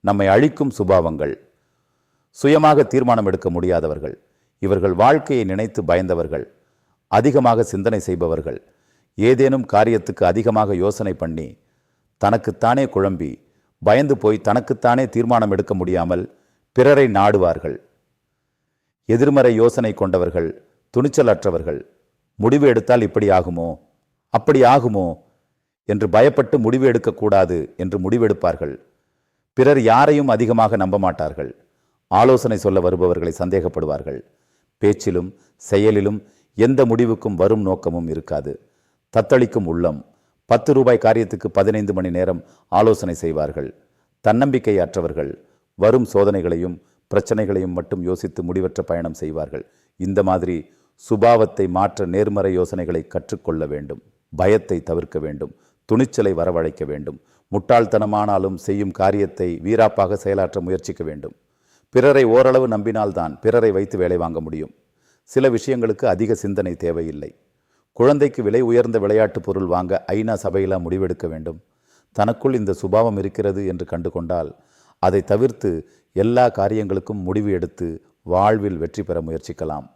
நம்மை அழிக்கும் சுபாவங்கள். சுயமாக தீர்மானம் எடுக்க முடியாதவர்கள். இவர்கள் வாழ்க்கையை நினைத்து பயந்தவர்கள். அதிகமாக சிந்தனை செய்பவர்கள். ஏதேனும் காரியத்துக்கு அதிகமாக யோசனை பண்ணி தனக்குத்தானே குழம்பி பயந்து போய் தனக்குத்தானே தீர்மானம் எடுக்க முடியாமல் பிறரை நாடுவார்கள். எதிர்மறை யோசனை கொண்டவர்கள் துணிச்சலற்றவர்கள் முடிவு எடுத்தால் இப்படி ஆகுமோ? அப்படி ஆகுமோ? என்று பயப்பட்டு முடிவு எடுக்கக்கூடாது என்று முடிவெடுப்பார்கள். பிறர் யாரையும் அதிகமாக நம்ப மாட்டார்கள் ஆலோசனை சொல்ல வருபவர்களை சந்தேகப்படுவார்கள். பேச்சிலும் செயலிலும் எந்த முடிவுக்கும் வரும் நோக்கமும் இருக்காது. தத்தளிக்கும் உள்ளம். பத்து ரூபாய் காரியத்துக்கு பதினைந்து மணி நேரம் ஆலோசனை செய்வார்கள். தன்னம்பிக்கை அற்றவர்கள் வரும் சோதனைகளையும் பிரச்சனைகளையும் மட்டும் யோசித்து முடிவற்ற பயணம் செய்வார்கள். இந்த மாதிரி சுபாவத்தை மாற்ற நேர்மறை யோசனைகளை கற்றுக்கொள்ள வேண்டும். பயத்தை தவிர்க்க வேண்டும். துணிச்சலை வரவழைக்க வேண்டும். முட்டாள்தனமானாலும் செய்யும் காரியத்தை வீராப்பாக செயலாற்ற முயற்சிக்க வேண்டும். பிறரை ஓரளவு நம்பினால்தான் பிறரை வைத்து வேலை வாங்க முடியும். சில விஷயங்களுக்கு அதிக சிந்தனை தேவையில்லை. குழந்தைக்கு விலை உயர்ந்த விளையாட்டுப் பொருள் வாங்க ஐநா சபையிலா முடிவெடுக்க வேண்டும். தனக்குள் இந்த சுபாவம் இருக்கிறது என்று கண்டு கொண்டால் அதை தவிர்த்து எல்லா காரியங்களுக்கும் முடிவு எடுத்து வாழ்வில் வெற்றி பெற முயற்சிக்கலாம்.